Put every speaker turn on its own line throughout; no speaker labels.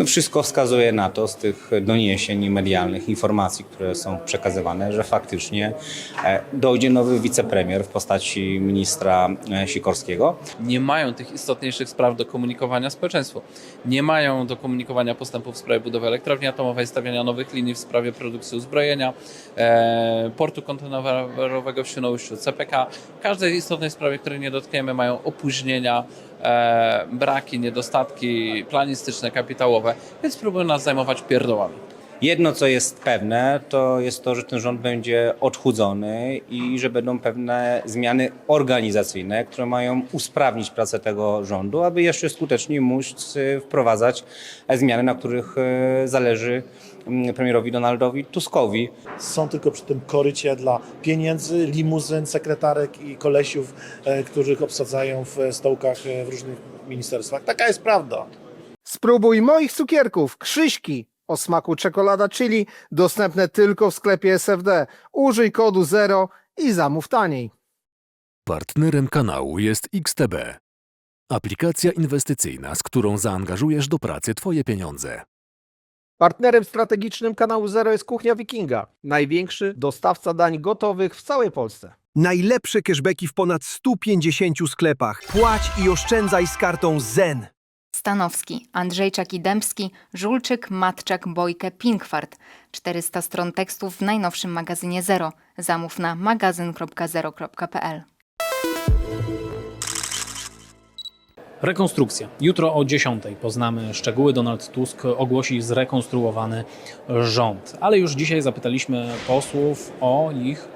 No wszystko wskazuje na to z tych doniesień medialnych, informacji, które są przekazywane, że faktycznie e, dojdzie nowy wicepremier w postaci ministra e, Sikorskiego.
nie mają tych istotniejszych spraw do komunikowania społeczeństwu. Nie mają do komunikowania postępów w sprawie budowy elektrowni atomowej, stawiania nowych linii w sprawie produkcji uzbrojenia, e, portu kontenerowego w Świnoujściu, CPK. W każdej istotnej sprawie, której nie dotkniemy, mają opóźnienia, e, braki, niedostatki planistyczne, kapitałowe, więc próbują nas zajmować pierdołami.
Jedno, co jest pewne, to jest to, że ten rząd będzie odchudzony i że będą pewne zmiany organizacyjne, które mają usprawnić pracę tego rządu, aby jeszcze skuteczniej móc e, wprowadzać zmiany, na których e, zależy premierowi Donaldowi Tuskowi.
są tylko przy tym korycie dla pieniędzy, limuzyn, sekretarek i kolesiów, e, których obsadzają w stołkach e, w różnych ministerstwach. Taka jest prawda.
Spróbuj moich cukierków, Krzyśki o smaku czekolada chili, dostępne tylko w sklepie SFD. Użyj kodu 0 i zamów taniej.
Partnerem kanału jest XTB. Aplikacja inwestycyjna, z którą zaangażujesz do pracy Twoje pieniądze.
Partnerem strategicznym kanału Zero jest Kuchnia Wikinga, największy dostawca dań gotowych w całej Polsce.
Najlepsze cashbacki w ponad 150 sklepach. Płać i oszczędzaj z kartą ZEN.
Stanowski, Andrzejczak i Dębski, Żulczyk, Matczak, Bojkę, Pinkwart. 400 stron tekstów w najnowszym magazynie Zero. Zamów na magazyn.zero.pl.
Rekonstrukcja. Jutro o 10 poznamy szczegóły. Donald Tusk ogłosi zrekonstruowany rząd. Ale już dzisiaj zapytaliśmy posłów o ich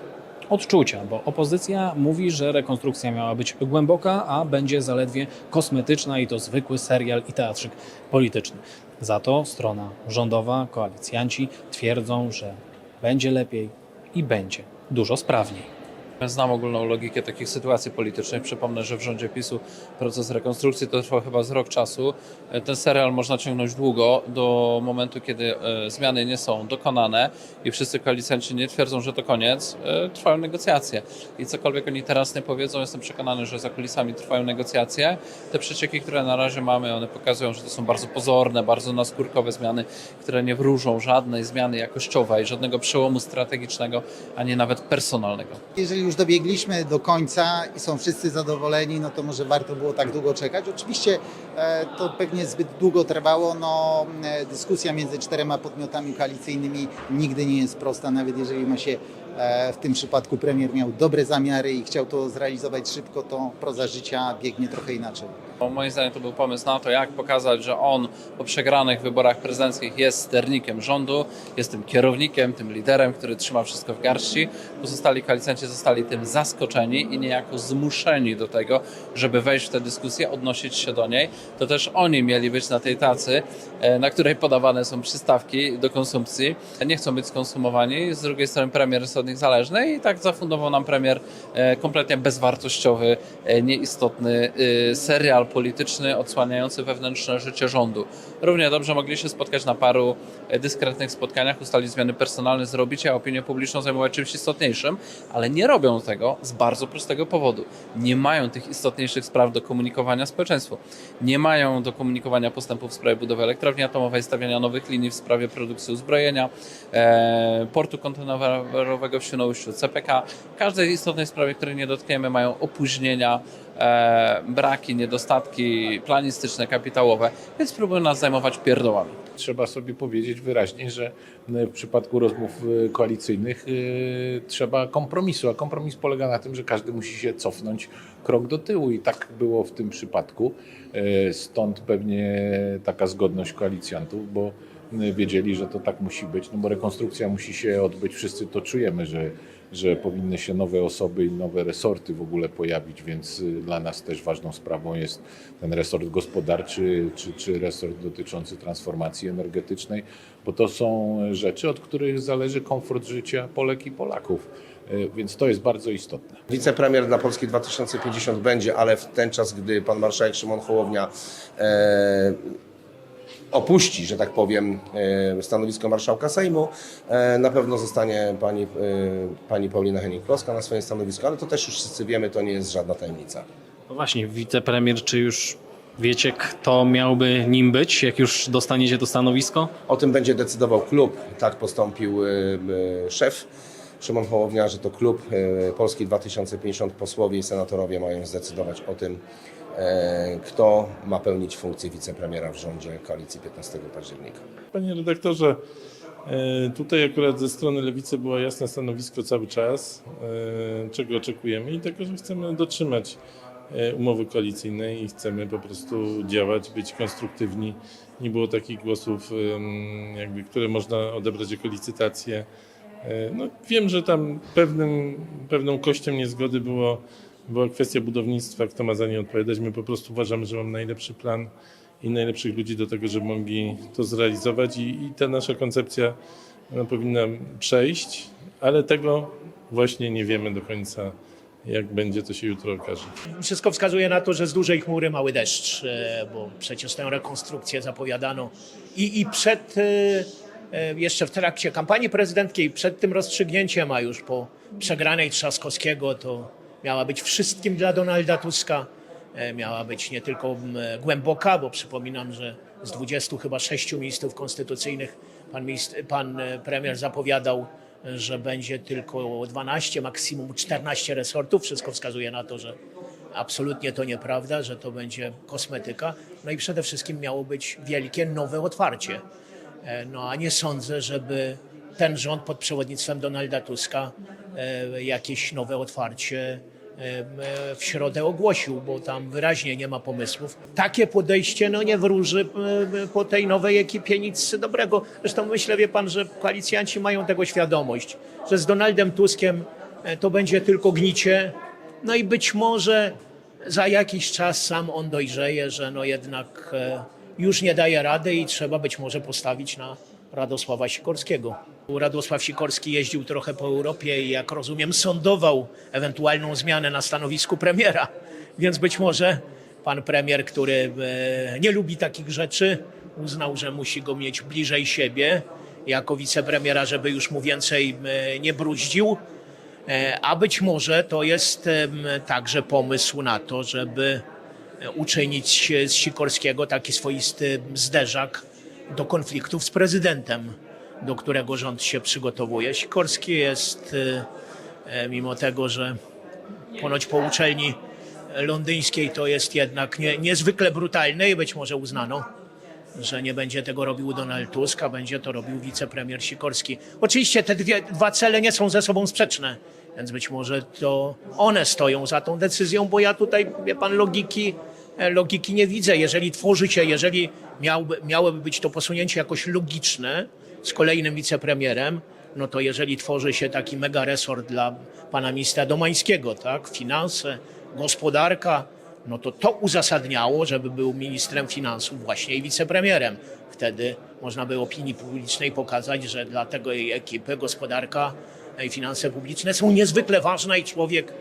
odczucia, bo opozycja mówi, że rekonstrukcja miała być głęboka, a będzie zaledwie kosmetyczna i to zwykły serial i teatrzyk polityczny. Za to strona rządowa, koalicjanci twierdzą, że będzie lepiej i będzie dużo sprawniej.
Znam ogólną logikę takich sytuacji politycznych. Przypomnę, że w rządzie PiSu proces rekonstrukcji to trwał chyba z rok czasu. E, Ten serial można ciągnąć długo, do momentu, kiedy e, zmiany nie są dokonane i wszyscy koalicjanci nie twierdzą, że to koniec, e, trwają negocjacje. I cokolwiek oni teraz nie powiedzą, jestem przekonany, że za kulisami trwają negocjacje. Te przecieki, które na razie mamy, one pokazują, że to są bardzo pozorne, bardzo naskórkowe zmiany, które nie wróżą żadnej zmiany jakościowej, żadnego przełomu strategicznego, ani nawet personalnego.
Jeżeli już dobiegliśmy do końca i są wszyscy zadowoleni, no to może warto było tak długo czekać. Oczywiście e, to pewnie zbyt długo trwało. No, e, dyskusja między czterema podmiotami koalicyjnymi nigdy nie jest prosta, nawet jeżeli ma się w tym przypadku premier miał dobre zamiary i chciał to zrealizować szybko, to proza życia biegnie trochę inaczej.
Moim zdaniem to był pomysł na to, jak pokazać, że on po przegranych wyborach prezydenckich jest sternikiem rządu, jest tym kierownikiem, tym liderem, który trzyma wszystko w garści. Pozostali koalicjanci zostali tym zaskoczeni i niejako zmuszeni do tego, żeby wejść w tę dyskusję, odnosić się do niej. To też oni mieli być na tej tacy, e, na której podawane są przystawki do konsumpcji. Nie chcą być skonsumowani. Z drugiej strony premier jest od nich zależny i tak zafundował nam premier e, kompletnie bezwartościowy, e, nieistotny e, serial polityczny odsłaniający wewnętrzne życie rządu. Równie dobrze mogli się spotkać na paru dyskretnych spotkaniach, ustalić zmiany personalne, zrobić, a opinię publiczną zajmować czymś istotniejszym, ale nie robią tego z bardzo prostego powodu. Nie mają tych istotniejszych spraw do komunikowania społeczeństwu. Nie mają do komunikowania postępów w sprawie budowy elektrowni atomowej, stawiania nowych linii w sprawie produkcji uzbrojenia, portu kontenerowego w Świnoujściu, CPK. W każdej istotnej sprawie, której nie dotkniemy, mają opóźnienia, e, braki, niedostatki planistyczne, kapitałowe, więc próbują nas zajmować pierdołami.
Trzeba sobie powiedzieć wyraźnie, że w przypadku rozmów e, koalicyjnych e, trzeba kompromisu, a kompromis polega na tym, że każdy musi się cofnąć krok do tyłu i tak było w tym przypadku. E, Stąd pewnie taka zgodność koalicjantów, bo e, wiedzieli, że to tak musi być, no bo rekonstrukcja musi się odbyć, wszyscy to czujemy, że, że powinny się nowe osoby i nowe resorty w ogóle pojawić, więc y, dla nas też ważną sprawą jest ten resort gospodarczy czy, czy resort dotyczący transformacji energetycznej, bo to są rzeczy, od których zależy komfort życia Polek i Polaków. Y, Więc to jest bardzo istotne.
Wicepremier dla Polski 2050 będzie, ale w ten czas, gdy pan marszałek Szymon Hołownia e, opuści, że tak powiem, e, stanowisko marszałka Sejmu, e, na pewno zostanie pani, e, pani Paulina Henning-Kloska na swoim stanowisku, ale to też już wszyscy wiemy, to nie jest żadna tajemnica.
No właśnie, wicepremier, czy już Wiecie, kto miałby nim być, jak już dostaniecie to stanowisko?
O tym będzie decydował klub. Tak postąpił szef Szymon Hołownia, że to klub Polski 2050, posłowie i senatorowie mają zdecydować o tym, kto ma pełnić funkcję wicepremiera w rządzie koalicji 15 października.
Panie redaktorze, e, tutaj akurat ze strony lewicy było jasne stanowisko cały czas, e, czego oczekujemy i tego, że chcemy dotrzymać e, umowy koalicyjnej i chcemy po prostu działać, być konstruktywni. Nie było takich głosów, jakby, które można odebrać jako licytację. E, No, wiem, że tam pewnym, pewną kością niezgody było, była kwestia budownictwa, kto ma za nie odpowiadać. My po prostu uważamy, że mamy najlepszy plan i najlepszych ludzi do tego, żeby mogli to zrealizować i, i ta nasza koncepcja powinna przejść, ale tego właśnie nie wiemy do końca, jak będzie, to się jutro okaże.
Wszystko wskazuje na to, że z dużej chmury mały deszcz, e, bo przecież tę rekonstrukcję zapowiadano i, i przed, e, e, jeszcze w trakcie kampanii prezydenckiej, przed tym rozstrzygnięciem, a już po przegranej Trzaskowskiego, to miała być wszystkim dla Donalda Tuska. E, Miała być nie tylko m, głęboka, bo przypominam, że z 20 chyba 6 ministrów konstytucyjnych pan, ministr, pan e, premier zapowiadał, że będzie tylko 12, maksimum 14 resortów. Wszystko wskazuje na to, że absolutnie to nieprawda, że to będzie kosmetyka. No i przede wszystkim miało być wielkie nowe otwarcie. E, No a nie sądzę, żeby ten rząd pod przewodnictwem Donalda Tuska e, jakieś nowe otwarcie e, w środę ogłosił, bo tam wyraźnie nie ma pomysłów. Takie podejście no, nie wróży e, po tej nowej ekipie nic dobrego. Zresztą myślę, wie pan, że koalicjanci mają tego świadomość, że z Donaldem Tuskiem e, to będzie tylko gnicie. No i być może za jakiś czas sam on dojrzeje, że no jednak e, już nie daje rady i trzeba być może postawić na Radosława Sikorskiego. Radosław Sikorski jeździł trochę po Europie i jak rozumiem sądował ewentualną zmianę na stanowisku premiera. Więc być może pan premier, który e, nie lubi takich rzeczy, uznał, że musi go mieć bliżej siebie jako wicepremiera, żeby już mu więcej e, nie bruździł. E, A być może to jest także pomysł na to, żeby uczynić z Sikorskiego taki swoisty zderzak do konfliktów z prezydentem, do którego rząd się przygotowuje. Sikorski jest, e, e, mimo tego, że ponoć po uczelni londyńskiej to jest jednak nie, niezwykle brutalny i być może uznano, że nie będzie tego robił Donald Tusk, a będzie to robił wicepremier Sikorski. Oczywiście te dwie, dwa cele nie są ze sobą sprzeczne, więc być może to one stoją za tą decyzją, bo ja tutaj, wie pan, logiki, e, logiki nie widzę. Jeżeli tworzy się, jeżeli miałby, miałoby być to posunięcie jakoś logiczne z kolejnym wicepremierem, no to jeżeli tworzy się taki mega resort dla pana ministra Domańskiego, tak, finanse, gospodarka, no to to uzasadniało, żeby był ministrem finansów właśnie i wicepremierem. Wtedy można by opinii publicznej pokazać, że dla tej ekipy gospodarka i finanse publiczne są niezwykle ważne i człowiek,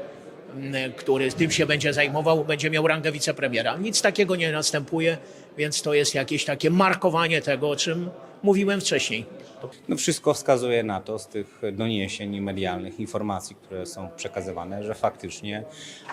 m, który tym się będzie zajmował, będzie miał rangę wicepremiera. Nic takiego nie następuje, więc to jest jakieś takie markowanie tego, o czym mówiłem wcześniej.
No wszystko wskazuje na to z tych doniesień medialnych, informacji, które są przekazywane, że faktycznie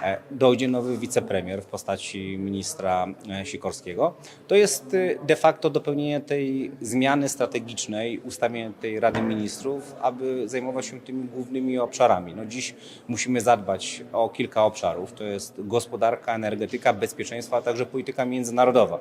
e, dojdzie nowy wicepremier w postaci ministra e, Sikorskiego. To jest e, de facto dopełnienie tej zmiany strategicznej, ustawienie tej Rady Ministrów, aby zajmować się tymi głównymi obszarami. No dziś musimy zadbać o kilka obszarów. To jest gospodarka, energetyka, bezpieczeństwo, a także polityka międzynarodowa.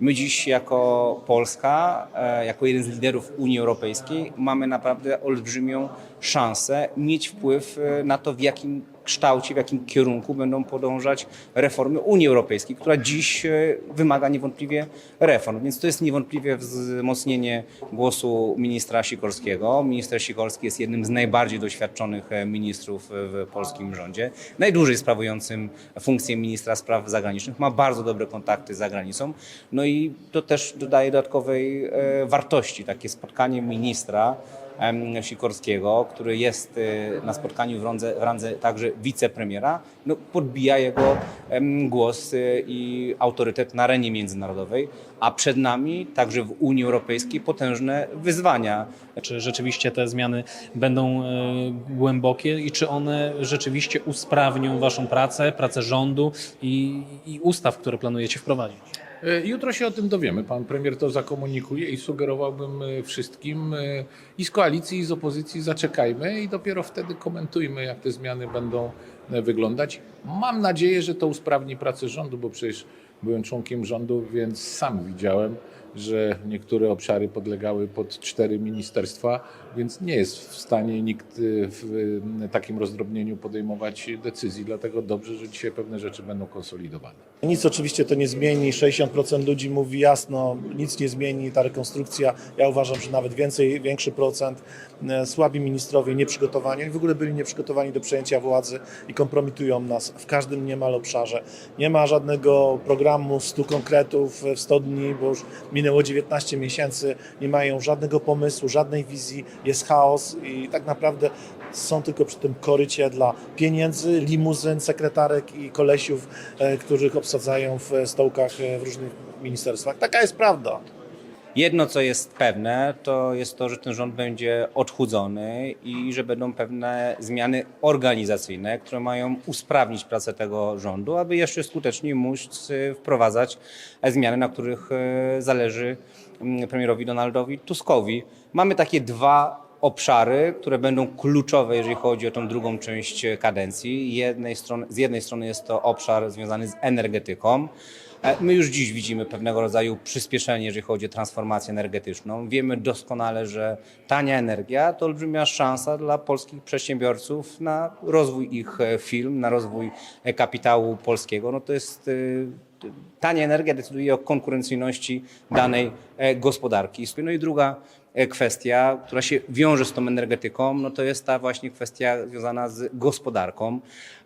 My dziś jako Polska, jako jeden z liderów Unii Europejskiej mamy naprawdę olbrzymią szansę mieć wpływ e, na to, w jakim kształcie, w jakim kierunku będą podążać reformy Unii Europejskiej, która dziś e, wymaga niewątpliwie reform. Więc to jest niewątpliwie wzmocnienie głosu ministra Sikorskiego. Minister Sikorski jest jednym z najbardziej doświadczonych e, ministrów w polskim rządzie, najdłużej sprawującym funkcję ministra spraw zagranicznych, ma bardzo dobre kontakty z zagranicą. No i to też dodaje dodatkowej e, wartości, takie spotkanie ministra Sikorskiego, który jest y, na spotkaniu w randze, w randze także wicepremiera, no, podbija jego głos y, i autorytet na arenie międzynarodowej, a przed nami także w Unii Europejskiej potężne wyzwania.
Czy rzeczywiście te zmiany będą e, głębokie i czy one rzeczywiście usprawnią Waszą pracę, pracę rządu i, i ustaw, które planujecie wprowadzić?
E, Jutro się o tym dowiemy. Pan premier to zakomunikuje i sugerowałbym e, wszystkim e, i z koalicji, i z opozycji zaczekajmy i dopiero wtedy komentujmy, jak te zmiany będą wyglądać. Mam nadzieję, że to usprawni pracę rządu, bo przecież byłem członkiem rządu, więc sam widziałem, że niektóre obszary podlegały pod cztery ministerstwa, więc nie jest w stanie nikt e, w e, takim rozdrobnieniu podejmować decyzji. Dlatego dobrze, że dzisiaj pewne rzeczy będą konsolidowane.
Nic oczywiście to nie zmieni. 60% ludzi mówi jasno, nic nie zmieni ta rekonstrukcja. Ja uważam, że nawet więcej, większy procent. E, Słabi ministrowie, nieprzygotowani. Oni w ogóle byli nieprzygotowani do przejęcia władzy i kompromitują nas w każdym niemal obszarze. Nie ma żadnego programu 100 konkretów w 100 dni, bo już minęło 19 miesięcy. Nie mają żadnego pomysłu, żadnej wizji. Jest chaos i tak naprawdę są tylko przy tym korycie dla pieniędzy, limuzyn, sekretarek i kolesiów, e, których obsadzają w stołkach e, w różnych ministerstwach. Taka jest prawda.
Jedno, co jest pewne, to jest to, że ten rząd będzie odchudzony i że będą pewne zmiany organizacyjne, które mają usprawnić pracę tego rządu, aby jeszcze skuteczniej móc y, wprowadzać e, zmiany, na których e, zależy premierowi Donaldowi Tuskowi. Mamy takie dwa obszary, które będą kluczowe, jeżeli chodzi o tą drugą część kadencji. Jednej strony, z jednej strony jest to obszar związany z energetyką. E, My już dziś widzimy pewnego rodzaju przyspieszenie, jeżeli chodzi o transformację energetyczną. Wiemy doskonale, że tania energia to olbrzymia szansa dla polskich przedsiębiorców na rozwój ich e, firm, na rozwój e, kapitału polskiego. No to jest e, tania energia decyduje o konkurencyjności danej e, gospodarki. No i druga kwestia, która się wiąże z tą energetyką, no to jest ta właśnie kwestia związana z gospodarką.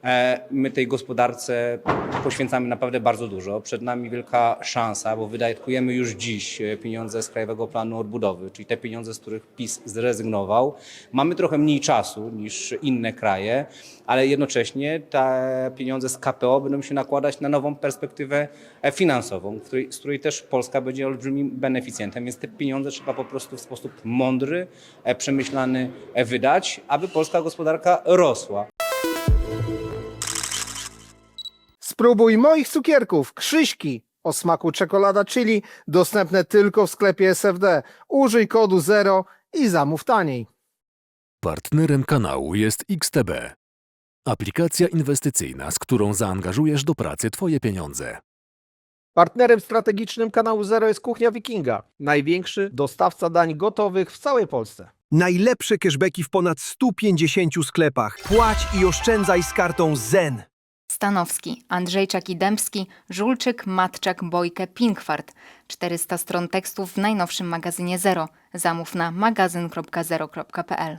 E, My tej gospodarce poświęcamy naprawdę bardzo dużo. Przed nami wielka szansa, bo wydatkujemy już dziś e, pieniądze z Krajowego Planu Odbudowy, czyli te pieniądze, z których PiS zrezygnował. Mamy trochę mniej czasu niż inne kraje, ale jednocześnie te pieniądze z KPO będą się nakładać na nową perspektywę e, finansową, z której też Polska będzie olbrzymim beneficjentem, więc te pieniądze trzeba po prostu w sposób mądry, e, przemyślany e, wydać, aby polska gospodarka rosła.
Spróbuj moich cukierków, Krzyśki o smaku czekolada chili, dostępne tylko w sklepie SFD. Użyj kodu 0 i zamów taniej.
Partnerem kanału jest XTB. Aplikacja inwestycyjna, z którą zaangażujesz do pracy Twoje pieniądze.
Partnerem strategicznym kanału Zero jest Kuchnia Wikinga, największy dostawca dań gotowych w całej Polsce.
Najlepsze cashbacki w ponad 150 sklepach. Płać i oszczędzaj z kartą ZEN.
Stanowski, Andrzejczak i Dębski, Żulczyk, Matczak, Bojkę, Pinkwart. 400 stron tekstów w najnowszym magazynie Zero. Zamów na magazyn.zero.pl.